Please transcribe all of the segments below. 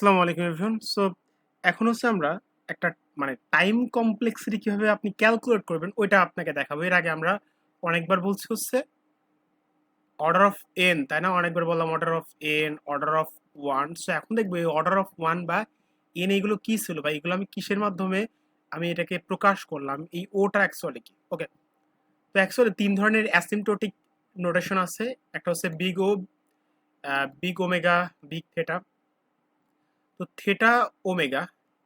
আসসালামু আলাইকুম everyone so এখন হচ্ছে আমরা একটা মানে টাইম কমপ্লেক্সিটি কীভাবে আপনি ক্যালকুলেট করবেন, ওইটা আপনাকে দেখাবো। এর আগে আমরা অনেকবার বলছি হচ্ছে অর্ডার অফ এন তাই না? অনেকবার বললাম order of n order of one so এখন দেখব এই অর্ডার অফ ওয়ান বা এন এইগুলো কী ছিল বা এগুলো আমি কিসের মাধ্যমে আমি এটাকে প্রকাশ করলাম? এই ওটা অ্যাকচুয়ালি কি? ওকে তো অ্যাকচুয়ালি তিন ধরনের অ্যাসিমটোটিক নোটেশন আছে। একটা হচ্ছে big O big omega big theta তো থেটা ওমেগা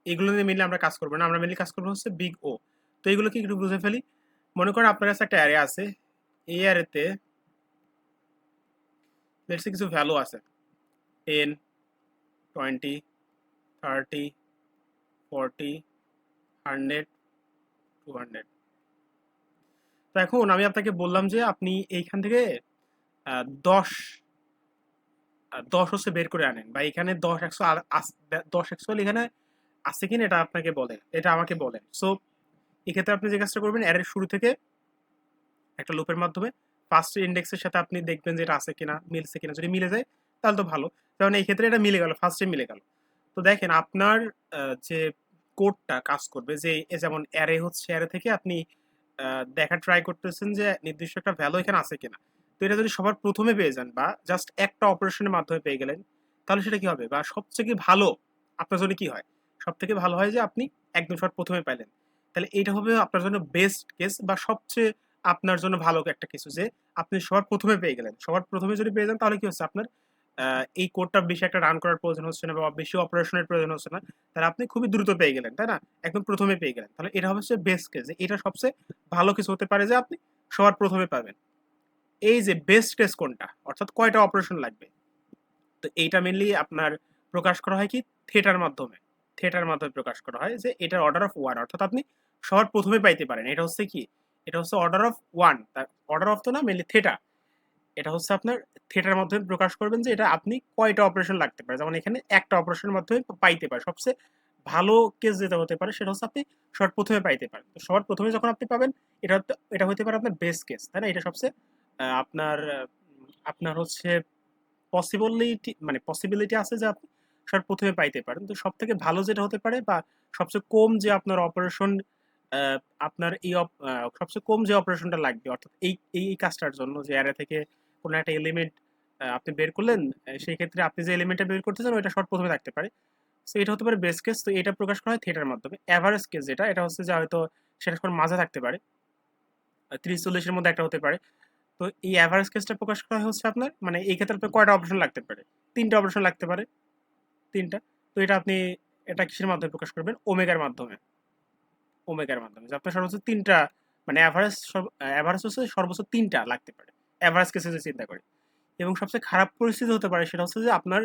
এগুলো নিয়ে মিলে আমরা কাজ করব না, আমরা মিলে কাজ করব হচ্ছে বিগ ও তো এগুলো কি একটু বুঝে ফেলি। মনে করেন আপনার কাছে একটা অ্যারে আছে, এই অ্যারেতে লেটসে কিছু ভ্যালু আছে। Ten twenty thirty forty hundred two hundred তো এখন আমি আপনাকে বললাম যে আপনি এইখান থেকে দশ দশ হচ্ছে বের করে আনেন বা এখানে দশ একশো দশ একশো এখানে আছে কিনা এটা আপনাকে বলেন এটা আমাকে বলেন। সো এক্ষেত্রে আপনি যে কাজটা করবেন, অ্যারের শুরু থেকে একটা লুপের মাধ্যমে ফার্স্ট ইন্ডেক্সের সাথে আপনি দেখবেন যে এটা আছে কিনা, মিলছে কিনা। যদি মিলে যায়, তাহলে তো ভালো। কারণ এই ক্ষেত্রে এটা মিলে গেল ফার্স্টে মিলে গেল। তো দেখেন, আপনার যে কোডটা কাজ করবে, যে যেমন অ্যারে হচ্ছে, অ্যারে থেকে আপনি দেখা ট্রাই করতেছেন যে নির্দিষ্ট একটা ভ্যালু এখানে আছে কিনা। তো এটা যদি সবার প্রথমে পেয়ে যান বা জাস্ট একটা অপারেশনের মাধ্যমে পেয়ে গেলেন, তাহলে সেটা কি হবে? বা সবথেকে ভালো আপনার জন্য কি হয়? সব থেকে ভালো হয় যে আপনি একদম সবার প্রথমে পাইলেন। তাহলে এইটা হবে আপনার জন্য বেস্ট কেস বা সবচেয়ে আপনার জন্য ভালো একটা কিছু যে আপনি সবার প্রথমে পেয়ে গেলেন। সবার প্রথমে যদি পেয়ে যান, তাহলে কি হচ্ছে আপনার এই কোডটা বেশি একটা রান করার প্রয়োজন হচ্ছে না বা বেশি অপারেশনের প্রয়োজন হচ্ছে না। তাহলে আপনি খুবই দ্রুত পেয়ে গেলেন, তাই না? একদম প্রথমে পেয়ে গেলেন। তাহলে এটা হচ্ছে বেস্ট কেস এটা সবচেয়ে ভালো কিছু হতে পারে যে আপনি সবার প্রথমে পাবেন। এই যে বেস্ট কেস কোনটা? অর্থাৎ কয়টা অপারেশন লাগবে? তো এইটা মেনলি আপনার প্রকাশ করা হয় কি? থিয়েটার মাধ্যমে। থিয়েটার মাধ্যমে প্রকাশ করা হয় যে এটার অর্ডার অফ ওয়ান অর্থাৎ আপনি সবার প্রথমে পাইতে পারেন। এটা হচ্ছে কি? এটা হচ্ছে অর্ডার অফ ওয়ান তার অর্ডার অফ তো না মেনলি থিয়েটার। এটা হচ্ছে আপনার থিয়েটার মাধ্যমে প্রকাশ করবেন যে এটা আপনি কয়টা অপারেশন লাগতে পারে। যেমন এখানে একটা অপারেশনের মাধ্যমে পাইতে পারে। সবচেয়ে ভালো কেস যেটা হতে পারে, সেটা হচ্ছে আপনি সবার প্রথমে পাইতে পারেন। তো সবার প্রথমে যখন আপনি পাবেন, এটা এটা হতে পারে আপনার বেস্ট কেস তাই না? এটা সবচেয়ে আপনার আপনার হচ্ছে পসিবিলিটি মানে পসিবিলিটি আছে যে আপনি সবার প্রথমে পাইতে পারেন। তো সব থেকে ভালো যেটা হতে পারে বা সবচেয়ে কম যে আপনার অপারেশন আপনার এই সবচেয়ে কম যে অপারেশনটা লাগবে, অর্থাৎ এই এই কাজটার জন্য যে অ্যারে থেকে কোনো একটা এলিমেন্ট আপনি বের করলেন সেই ক্ষেত্রে আপনি যে এলিমেন্টটা বের করতে চান ওইটা সবার প্রথমে থাকতে পারে। তো এটা হতে পারে বেস্ট কেস তো এটা প্রকাশ করা হয় থিয়েটার মাধ্যমে। অ্যাভারেজ কেস যেটা, এটা হচ্ছে যে হয়তো সেটা মাঝে থাকতে পারে। ত্রিশ চল্লিশের মধ্যে একটা হতে পারে। তো এই অ্যাভারেজ কেসটা প্রকাশ করা হচ্ছে আপনার মানে এই ক্ষেত্রে আপনার কয়টা অপারেশন লাগতে পারে? তিনটা অপারেশন লাগতে পারে। তিনটা। তো এটা আপনি, এটা কিসের মাধ্যমে প্রকাশ করবেন? ওমেগার মাধ্যমে। ওমেগার মাধ্যমে। যে আপনার সর্বোচ্চ তিনটা মানে অ্যাভারেজ অ্যাভারেজ হচ্ছে সর্বোচ্চ তিনটা লাগতে পারে। অ্যাভারেজ কেসে যে চিন্তা করি এবং সবচেয়ে খারাপ পরিস্থিতি হতে পারে সেটা হচ্ছে যে আপনার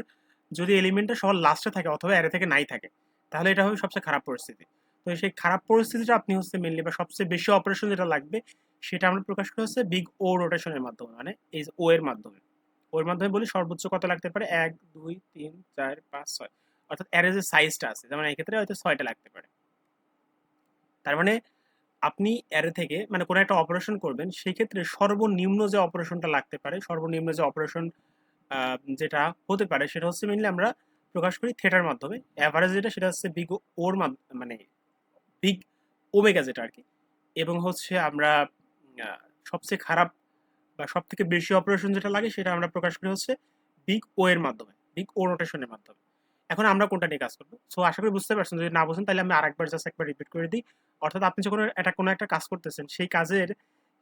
যদি এলিমেন্টটা সবার লাস্টে থাকে অথবা অ্যারে থেকে নাই থাকে, তাহলে এটা হবে সবচেয়ে খারাপ পরিস্থিতি। তো সেই খারাপ পরিস্থিতিটা আপনি হচ্ছে মেনলি বা সবচেয়ে বেশি অপারেশন যেটা লাগবে সেটা আমরা প্রকাশ করা হচ্ছে বিগ ও রোটেশনের মাধ্যমে মানে এই ও এর মাধ্যমে। ও এর মাধ্যমে বলি সর্বোচ্চ কত লাগতে পারে? এক, দুই, তিন, চার, পাঁচ, ছয়। অর্থাৎ অ্যারে যে সাইজটা আছে যেমন এই ক্ষেত্রে হয়তো ছয়টা লাগতে পারে। তার মানে আপনি অ্যারে থেকে মানে কোনো একটা অপারেশন করবেন সেই ক্ষেত্রে সর্বনিম্ন যে অপারেশনটা লাগতে পারে, সর্বনিম্ন যে অপারেশন যেটা হতে পারে, সেটা হচ্ছে মেনলি আমরা প্রকাশ করি থিয়েটার মাধ্যমে। অ্যাভারেজ যেটা, সেটা হচ্ছে বিগ ওর মানে বিগ ওমেগা যেটা আর কি এবং হচ্ছে আমরা সবচেয়ে খারাপ বা সব থেকে বেশি অপারেশন যেটা লাগে সেটা আমরা প্রকাশ করি হচ্ছে বিগ ও এর মাধ্যমে বিগ ও রোটেশনের মাধ্যমে। এখন আমরা কোনটা নিয়ে কাজ করব? সো আশা করি বুঝতে পারছেন, যদি না বুঝেন তাহলে আমি আরেকবার জাস্ট একবার রিপিট করে দিই। অর্থাৎ আপনি যখন একটা কোনো একটা কাজ করতেছেন, সেই কাজের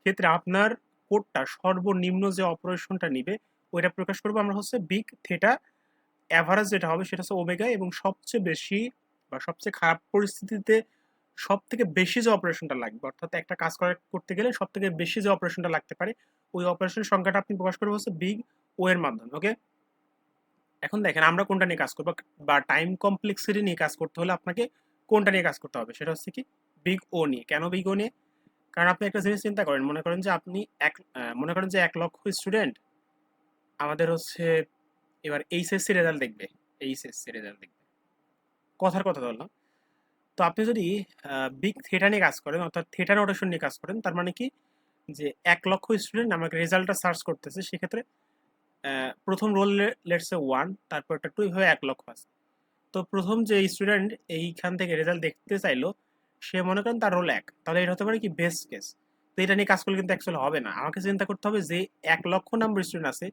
ক্ষেত্রে আপনার কোডটা সর্বনিম্ন যে অপারেশনটা নিবে, ওইটা প্রকাশ করব আমরা হচ্ছে বিগ থেটা অ্যাভারেজ যেটা হবে সেটা হচ্ছে ওমেগা এবং সবচেয়ে বেশি বা সবচেয়ে খারাপ পরিস্থিতিতে সব থেকে বেশি যে অপারেশনটা লাগবে, অর্থাৎ একটা কাজ করা করতে গেলে সব থেকে বেশি যে অপারেশনটা লাগতে পারে, ওই অপারেশনের সংখ্যাটা আপনি প্রকাশ করব হচ্ছে বিগ ও এর মাধ্যমে ওকে এখন দেখেন আমরা কোনটা নিয়ে কাজ করব, বা টাইম কমপ্লেক্সিটি নিয়ে কাজ করতে হলে আপনাকে কোনটা নিয়ে কাজ করতে হবে, সেটা হচ্ছে কি বিগ ও নিয়ে। কেন বিগ ও নিয়ে? কারণ আপনি একটা জিনিস চিন্তা করেন, মনে করেন যে আপনি এক মনে করেন যে এক লক্ষ স্টুডেন্ট আমাদের হচ্ছে এবার এইচএসসি রেজাল্ট দেখবে এইচএসসি রেজাল্ট দেখবে। কথার কথা বললাম। তো আপনি যদি বিগ থিয়েটার নিয়ে কাজ করেন, অর্থাৎ থিয়েটার অডিশন নিয়ে কাজ করেন, তার মানে কি? যে এক লক্ষ স্টুডেন্ট আমাকে রেজাল্টটা সার্চ করতেছে, সেক্ষেত্রে প্রথম রোল লেটসে ওয়ান তারপর একটা টু এইভাবে এক লক্ষ আছে। তো প্রথম যে স্টুডেন্ট এইখান থেকে রেজাল্ট দেখতে চাইলো, সে মনে করেন তার রোল এক। তাহলে এটা হতে পারে কি? বেস্ট কেস তো এটা নিয়ে কাজ করলে কিন্তু অ্যাকচুয়ালি হবে না। আমাকে চিন্তা করতে হবে যে এক লক্ষ নাম্বার স্টুডেন্ট আছে,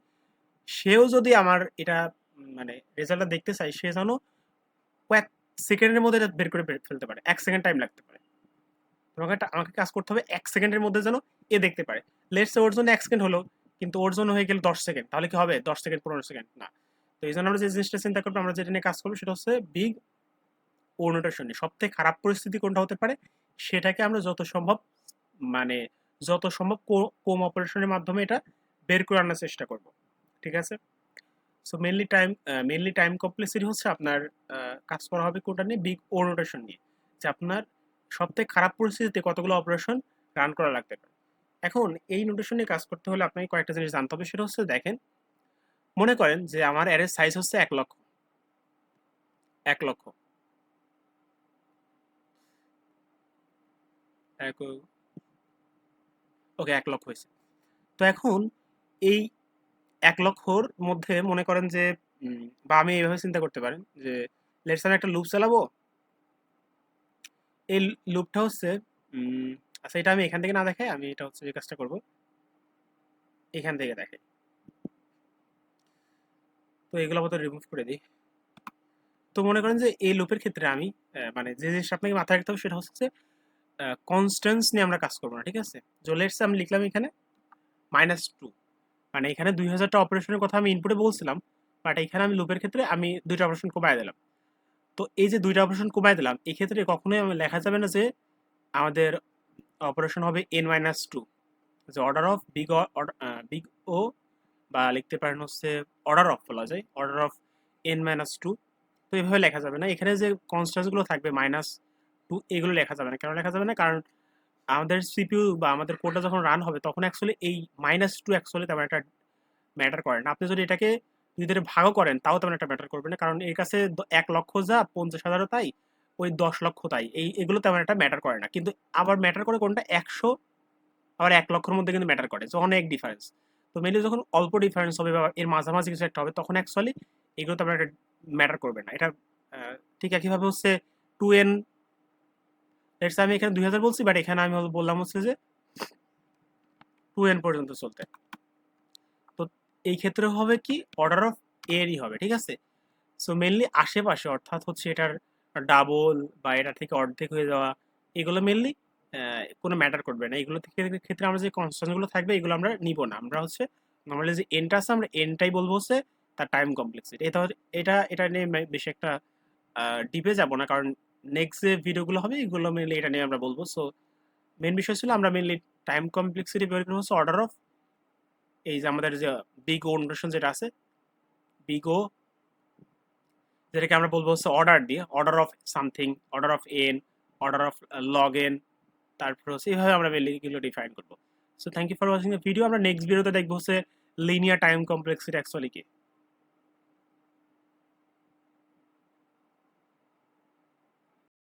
সেও যদি আমার এটা মানে রেজাল্টটা দেখতে চাই সে যেন সেকেন্ডের মধ্যে বের করে ফেলতে পারে। এক সেকেন্ড টাইম লাগতে পারে। তোমাকে আমাকে কাজ করতে হবে এক সেকেন্ডের মধ্যে যেন এ দেখতে পারে। লেটস ওর জন্য এক সেকেন্ড হলো, কিন্তু ওর জন্য হয়ে গেল দশ সেকেন্ড। তাহলে কি হবে? দশ সেকেন্ড, পনেরো সেকেন্ড। না। তো এই জন্য আমরা যে জিনিসটা চিন্তা করব, আমরা যেটা নিয়ে কাজ করব, সেটা হচ্ছে বিগ ও সব থেকে খারাপ পরিস্থিতি কোনটা হতে পারে? সেটাকে আমরা যত সম্ভব মানে যত সম্ভব কোম অপারেশনের মাধ্যমে এটা বের করে আনার চেষ্টা করব। ঠিক আছে? So mainly time mainly time complexity হচ্ছে আপনার কাজ করা হবে কোনটা নিয়ে? বিগ ও নোটেশন নিয়ে। যে আপনার সবথেকে খারাপ পরিস্থিতিতে কতগুলো অপারেশন রান করা লাগতে পারে। এখন এই নোটেশন নিয়ে কাজ করতে হলে আপনাকে কয়েকটা জিনিস জানতে হবে। সেটা হচ্ছে দেখেন, মনে করেন যে আমার অ্যারের সাইজ হচ্ছে এক লক্ষ। এক লক্ষ। ওকে, এক লক্ষ হয়েছে। তো এখন এই এক লক্ষর মধ্যে মনে করেন যে বা আমি এইভাবে চিন্তা করতে পারেন যে লেটস আমি একটা লুপ চালাবো। এই লুপটা হচ্ছে আচ্ছা এটা আমি এখান থেকে না দেখাই আমি এটা হচ্ছে যে কাজটা করব। এখান থেকে দেখে তো এগুলো মতো রিমুভ করে দিই। তো মনে করেন যে এই লুপের ক্ষেত্রে আমি মানে যে জিনিসটা আপনাকে মাথায় রাখতে হবে সেটা হচ্ছে কনস্ট্যান্স নিয়ে আমরা কাজ করব না ঠিক আছে? লেটস আমি লিখলাম এখানে মাইনাস টু মানে এখানে দুই হাজারটা অপারেশনের কথা আমি ইনপুটে বলছিলাম বাট এখানে আমি লুপের ক্ষেত্রে আমি দুইটা অপারেশন কমায় দিলাম। তো এই যে দুইটা অপারেশন কমায় দিলাম এই ক্ষেত্রে কখনোই আমি লেখা যাবে না যে আমাদের অপারেশন হবে এন মাইনাস টু যে order of big big O বা লিখতে পারেন হচ্ছে অর্ডার অফ বলা যায় order of n minus two তো এভাবে লেখা যাবে না। এখানে যে কনস্ট্যান্সগুলো থাকবে মাইনাস টু এগুলো লেখা যাবে না। কেন লেখা যাবে না? কারণ আমাদের সিপিউ বা আমাদের কোডটা যখন রান হবে, তখন অ্যাকচুয়ালি এই মাইনাস টু অ্যাকচুয়ালি তেমন একটা ম্যাটার করে না। আপনি যদি এটাকে নিজেদের ভাগও করেন, তাও তেমন একটা ম্যাটার করবে না। কারণ এর কাছে এক লক্ষ যা, পঞ্চাশ হাজারও তাই, ওই দশ লক্ষ তাই। এই, এগুলো তেমন একটা ম্যাটার করে না। কিন্তু আবার ম্যাটার করে কোনটা? একশো, আবার এক লক্ষের মধ্যে কিন্তু ম্যাটার করে। যে অনেক ডিফারেন্স তো মেনলি যখন অল্প ডিফারেন্স হবে বা এর মাঝামাঝি কিছু একটা হবে, তখন অ্যাকচুয়ালি এগুলো তেমন একটা ম্যাটার করবে না। এটা ঠিক একইভাবে হচ্ছে টু এন লেটস আমি এখানে দুই হাজার বলছি বাট এখানে আমি বললাম হচ্ছে যে টু এন পর্যন্ত চলতে। তো এই ক্ষেত্রে হবে কি অর্ডার অফ এরই হবে, ঠিক আছে? সো মেনলি আশেপাশে, অর্থাৎ হচ্ছে এটার ডাবল বা এটা থেকে অর্ধেক হয়ে যাওয়া, এগুলো মেনলি কোনো ম্যাটার করবে না। এগুলো থেকে ক্ষেত্রে আমরা যে কনস্ট্যান্টগুলো থাকবে, এগুলো আমরা নিব না। আমরা হচ্ছে নর্মালি যে এনটা আছে, আমরা এনটাই বলব হচ্ছে তার টাইম কমপ্লেক্সিটি এটা এটা এটা নিয়ে বেশি একটা ডিপে যাব না, কারণ নেক্সট যে ভিডিওগুলো হবে, এগুলো মেনলি এটা নিয়ে আমরা বলব। সো মেন বিষয় ছিল আমরা মেনলি টাইম কমপ্লেক্সিটি বের করব। হচ্ছে অর্ডার অফ এই যে আমাদের যে বিগ ও নোটেশন যেটা আছে বিগ ও যেটাকে আমরা বলব হচ্ছে অর্ডার দিয়ে order of something order of n order of log n তারপর হচ্ছে এইভাবে আমরা মেনলি এগুলো ডিফাইন করব। So thank you for watching the video আমরা নেক্সট ভিডিওতে দেখব হচ্ছে লিনিয়ার টাইম কমপ্লেক্সিটি অ্যাকচুয়ালি কি।